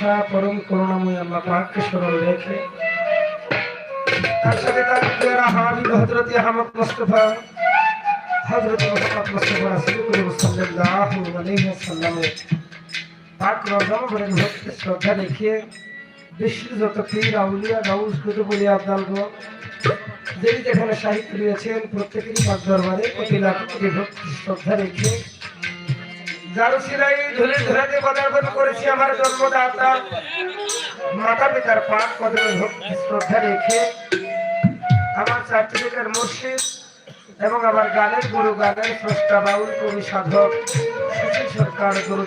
বাদশাহ পরম করুণাময় আল্লাহ পাককে স্মরণ রেখে তার সাহিত্য রয়েছেন প্রত্যেকেরই পাক দরবারে প্রতি লাখ ভক্তি শ্রদ্ধা রেখে যার সিলাই ধুলি ধরাতে পদার্পণ করেছি আমার জন্মদাতা। মাতা পিতার পাক ভক্তি শ্রদ্ধা রেখে আমার চারটিকার মুর্শিদ এবং আমার গানের গুরু গানের স্রষ্টা বাউল কবি সাধক সুশীল সরকার গুরু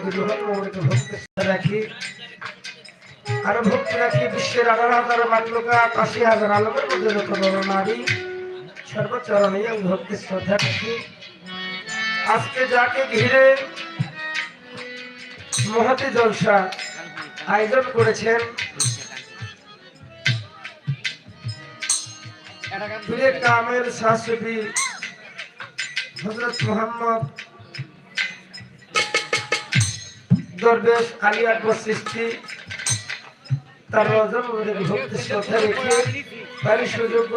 মৌলিক ভক্তি রাখি। আরও ভক্তি রাখি বিশ্বের আঠারো হাজার মাতৃকা, আশি হাজার আলোকের মধ্যে যত বড় নারী, সর্বচরণে ভক্তি শ্রদ্ধা রাখি। আজকে যাকে ঘিরে মহাতি জলসা আয়োজন করেছেন কামের হজরত মোহাম্মদ দরবেশ আলী আকবর সৃষ্টি। তার রজন ভক্তি শ্রদ্ধা রেখে তারই সুযোগ্য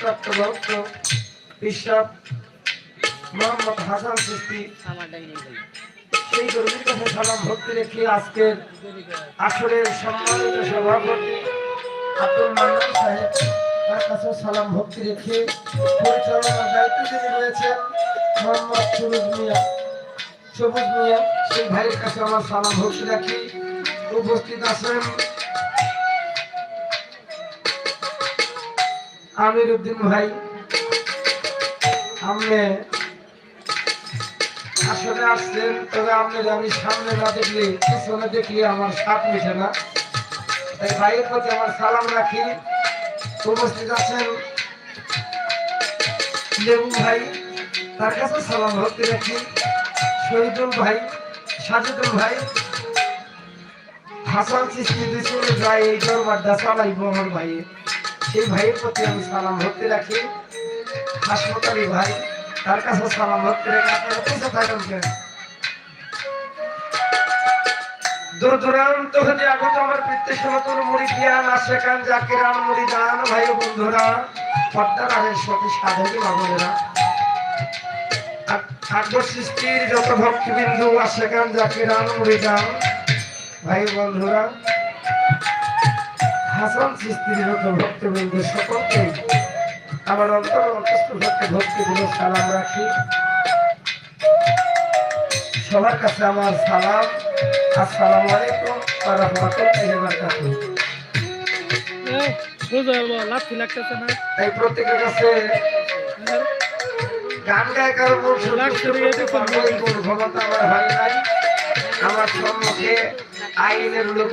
প্রাপ্ত ভক্ত বিশ্বাস মোহাম্মদ হাসান সৃষ্টি। সেই গর্বিত সালাম ভক্তি রেখে আজকের আসরের সম্মানিত সভাপতি আব্দুল সাহেব তার কাছে সালাম ভক্তি রেখে পরিচালনার দায়িত্ব যিনি রয়েছেন মোহাম্মদ সুরুজ মিয়া। সবুজ মিয়া ভাইয়ের কাছে আমার সালাম ভক্তি রাখি। উপস্থিত আছেন আমির উদ্দিন ভাই। আপনি আসলে আসছেন তবে আপনার আমি সামনে না দেখলে, পিছনে দেখলে আমার সাপ মিশে না। তাই ভাইয়ের প্রতি আমার সালাম রাখি। উপস্থিত আছেন লেবু ভাই, তার কাছে সালাম ভক্তি রাখি। শহীদুল ভাই, সাজিদুল ভাই, হাসান সৃষ্টি দুশনে যায় এই দরবারটা চালাইব আমার ভাইয়ের সেই ভাইয়ের প্রতি আমি সালাম ভক্তি রাখি। হাসপাতালি ভাই তার কাছে সালাম ভক্তি আপনারা থাকেন কেন? দূর দূরান্ত হতে আগত আমার পিতৃ মুড়িদিয়ান আশেকান জাকিরান মুড়িদান ভাই বন্ধুরা পর্দার আগে সতী সাধকী আকবর সৃষ্টির যত ভক্তিবিন্দু আশেকান জাকিরান মুড়িদান ভাই বন্ধুরা, হাসান সৃষ্টির যত ভক্তিবিন্দু সকলকে আমার অন্তর অন্তস্থ ভক্তি ভক্তিগুলো সালাম রাখি। সবার কাছে আমার সালাম। আসসালামু আলাইকুম তাই প্রত্যেকের কাছে গান ক্ষমতা আমার হয় নাই। আমার সম্মুখে আইনের লোক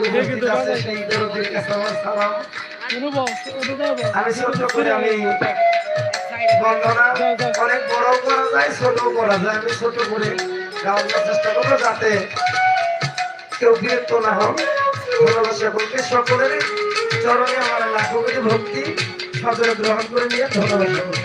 আছে সেই দরদের কাছে আমার সালাম। আমি করে, আমি অনেক বড় করা যায়, ছোট করা যায়। আমি ছোট করে গাওয়ার চেষ্টা করব যাতে কেউ বিরক্ত না হোক। বলতে সকলের চরণে আমার লাখো ভক্তি, সদরে গ্রহণ করে নিয়ে ধন্যবাদ।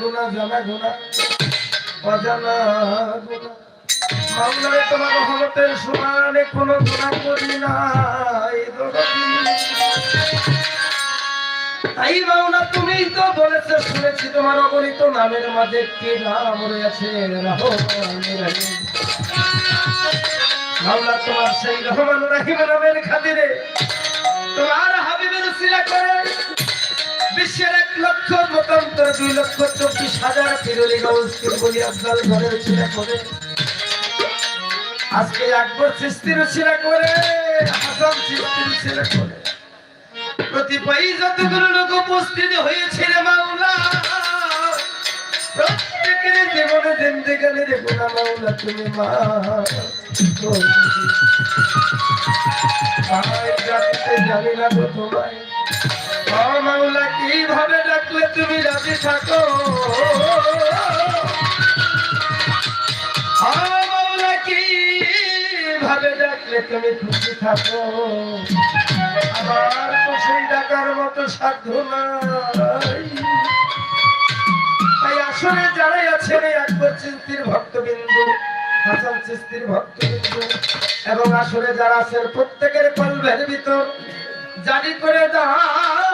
গুণা, জানা গুণা মামলায় তোমার সমানে কোনো গুণা করি তাই তুমি তো বলেছ, শুনেছি তোমার নামের মাঝে একটি নাম রয়েছে তোমার সেই রহমান রহিম নামের খাতিরে। তোমার হাবিবের উসিলা করে লক্ষ দুই লক্ষ চব্বিশ হাজার ফিরলি গৌস্কির বলি আব্দাল ঘরের উসিলা করে আজকে আকবর সৃষ্টির উসিলা করে হাসান সৃষ্টির উসিলা করে। প্রতিপাই যতগুলো লোক উপস্থিত হয়েছিল মাওলা, প্রত্যেকের জীবনে জিন্দেগানে দেখো না মাওলা, তুমি মা। আমায় জানি না গো তোমায়। মাওলা, কীভাবে ডাকলে তুমি রাজি থাকো? মাওলা, কীভাবে ডাকলে তুমি খুশি থাকো? আমার তো ডাকার মতো সাধ্য নাই। তাই আসলে যারাই আছেন, এই চিস্তির ভক্তবিন্দু, হাসান চিস্তির ভক্তবিন্দু, এবং আসলে যারা আছেন প্রত্যেকের কলবের ভিতর, জারি করে দাও।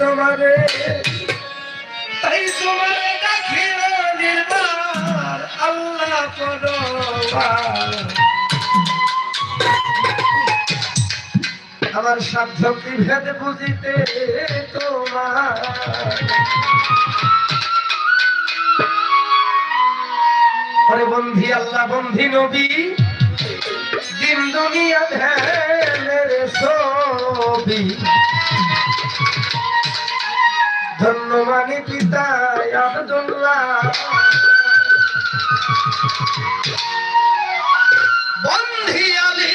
তোমারে, তাই তোমারে ডাকিল নির্বার আল্লাহ আমার সাধ্য কি ভেদ বুঝিতে তোমার? আরে বন্ধি আল্লাহ, বন্ধি নবী, দিন দুনিয়া ধ্যানের ছবি। ধন্যবাদী পিতা আব্দুল্লাহ। বন্ধি আলী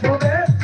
শুভেচ্ছা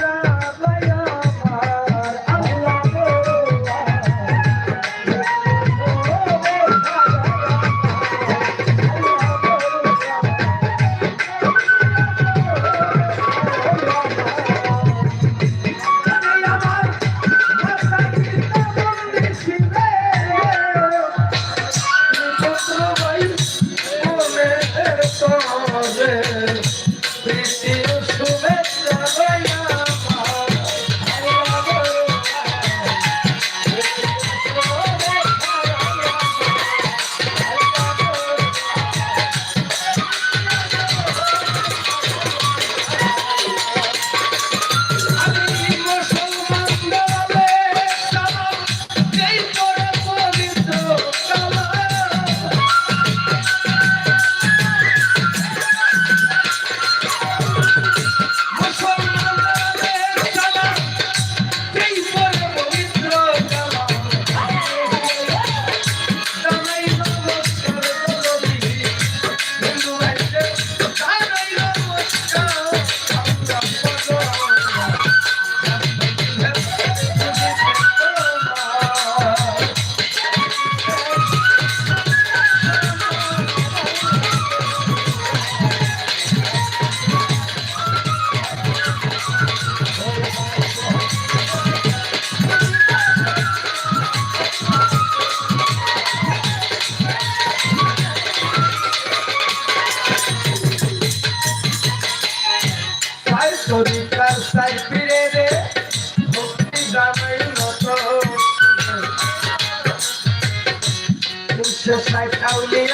উচ্চ সাই আউলিয়া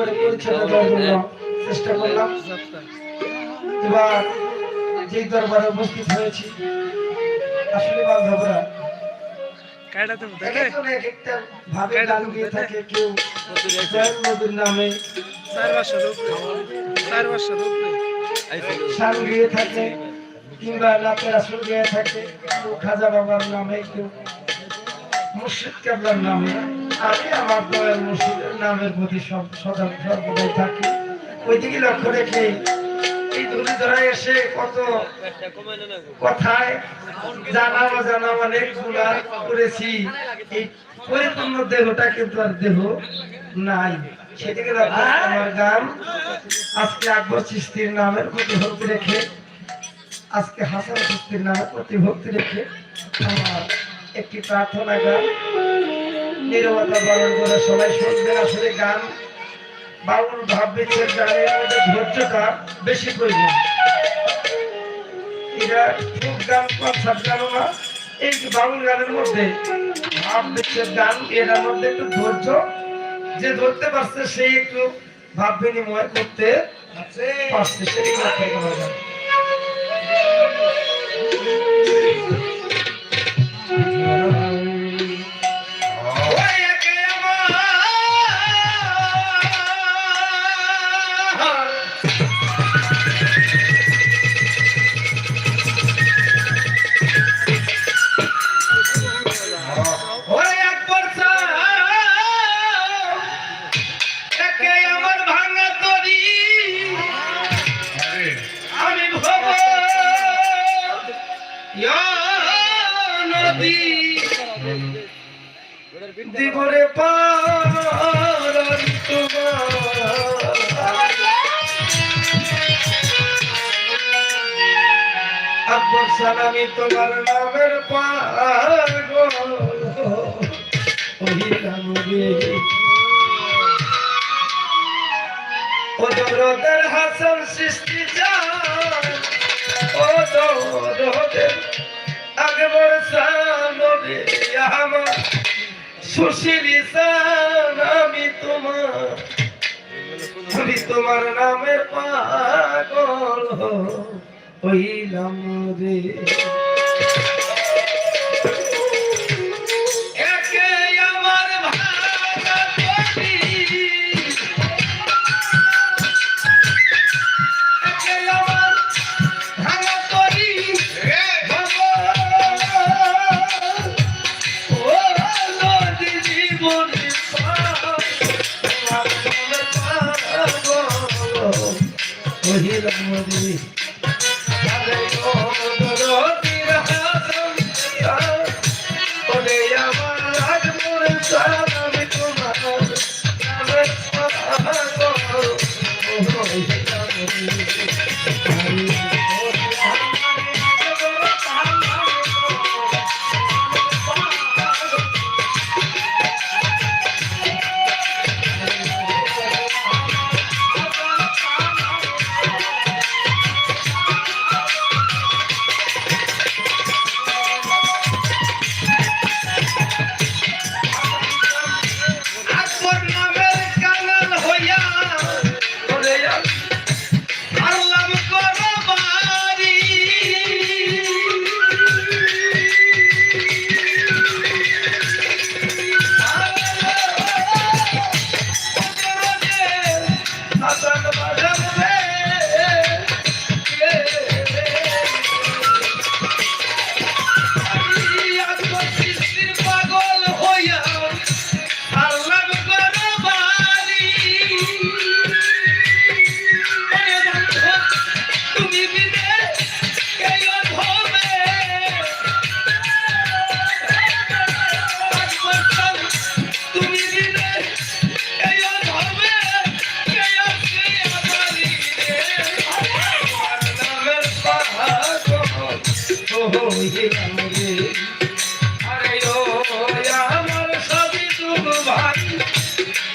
করে পরিচয় দেওয়ার জন্য চেষ্টা করলাম। এবার যে দরবারে উপস্থিত হয়েছি আসলে বান্ধবরা ভাবে গাইডা গান গিয়ে থাকে কেউ নদীর নামে গিয়ে থাকে কিংবা আসর গিয়ে থাকে কেউ খাজা বাবার নামে কেউ মুর্শিদ কেবলার নামে। আমি আমার দয়াল মুর্শিদের নামের প্রতি সব সদা সর্বদাই থাকি। ওইদিকে লক্ষ্য রেখে এই ধরা এসে কত কথায় জানা অজানা অনেকগুলা করেছি। এই পরিপূর্ণ দেহটা কিন্তু আর দেহ নাই। সেদিকে আমার গান আজকে আকবর চিস্তির নামের প্রতি ভক্তি রেখে, আজকে হাসান চিস্তির নামের প্রতি ভক্তি রেখে আমার একটি প্রার্থনা গান নিরবতা পালন করে সবাই শুনবেন আসলে গান বাউল ভাব বিচ্ছেদ গানের মধ্যে ধৈর্যটা বেশি প্রয়োজন। এটা খুব গান কনসার্ট গানও না? এই বাউল গানের মধ্যে ভাব বিচ্ছেদ গান এটার মধ্যে একটু ধৈর্য, যে ধরতে পারছে সেই একটু ভাব বিনিময় করতে পারছে সেই লক্ষ্য করা যায় আকবর সালামি তোমার নামের পাগল ও সৃষ্টি ও দরদের আকবর আমার। সুশীলি সান আমি তোমার। আমি তোমার নামের পাগল হইলাম রে একে আমার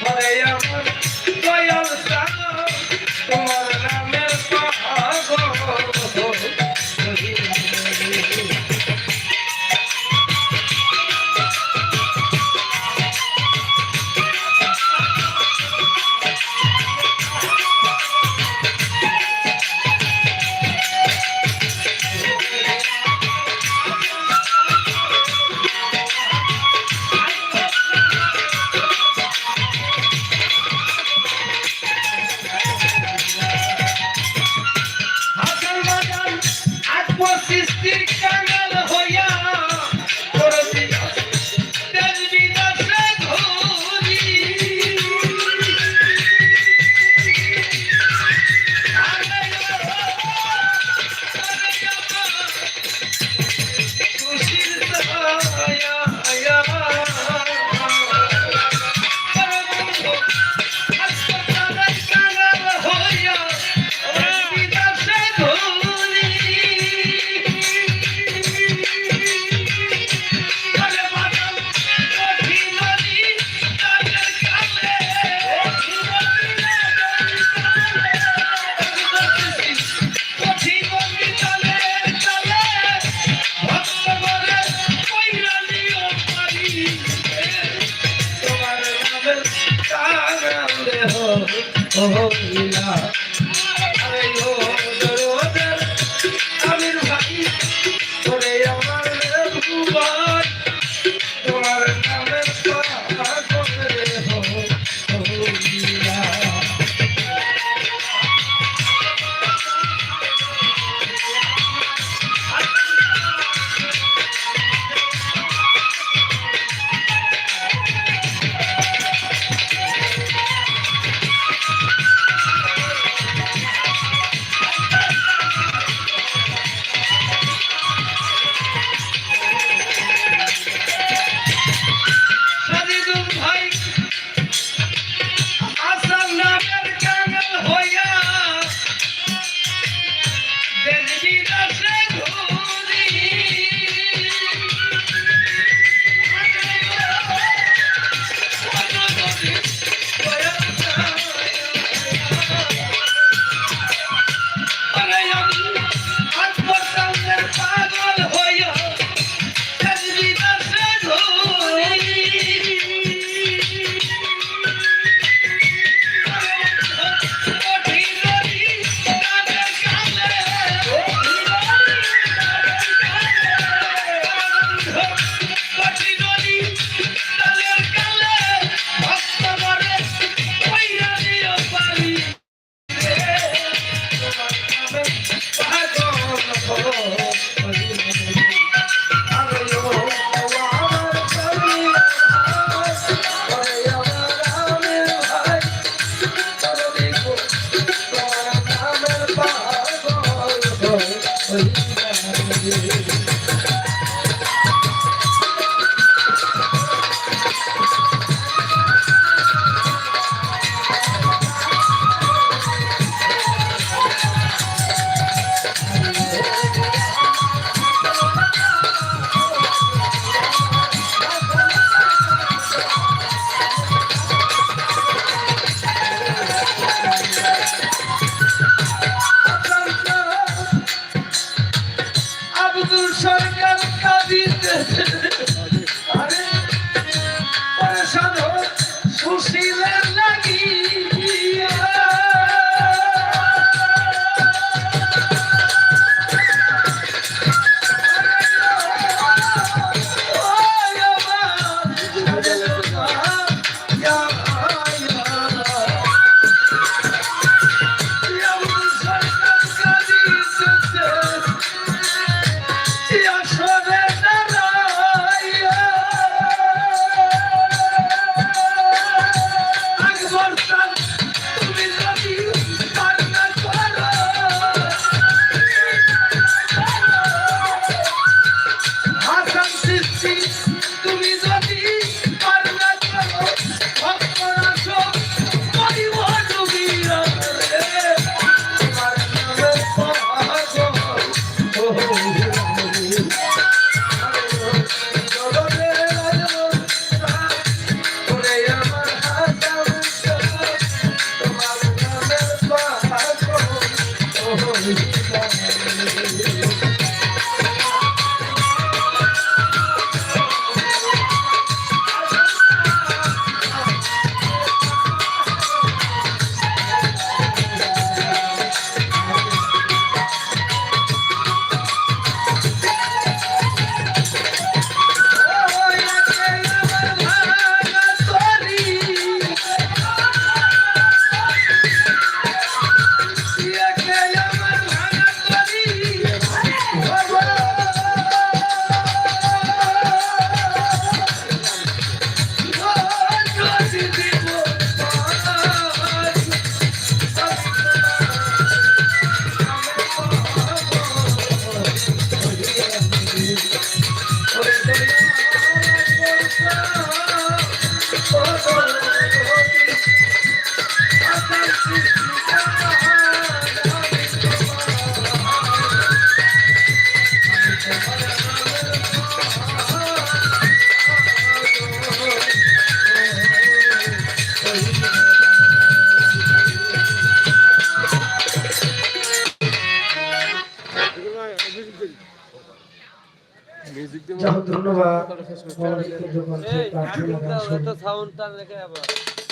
আরে আমার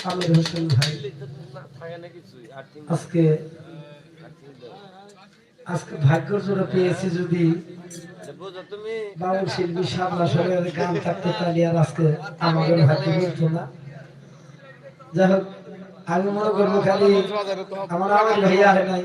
আমির হোসেন ভাই। আজকে আজকে ভাগ্যর জোরে পেয়েছি যদি বাউল শিল্পী সাবলা সরের গান থাকতে তাহলে আর আজকে আমাদের ভাগ্য বলতো না। যাই হোক আমি মনে করব খালি আমার আমার ভাইয়া হয় নাই।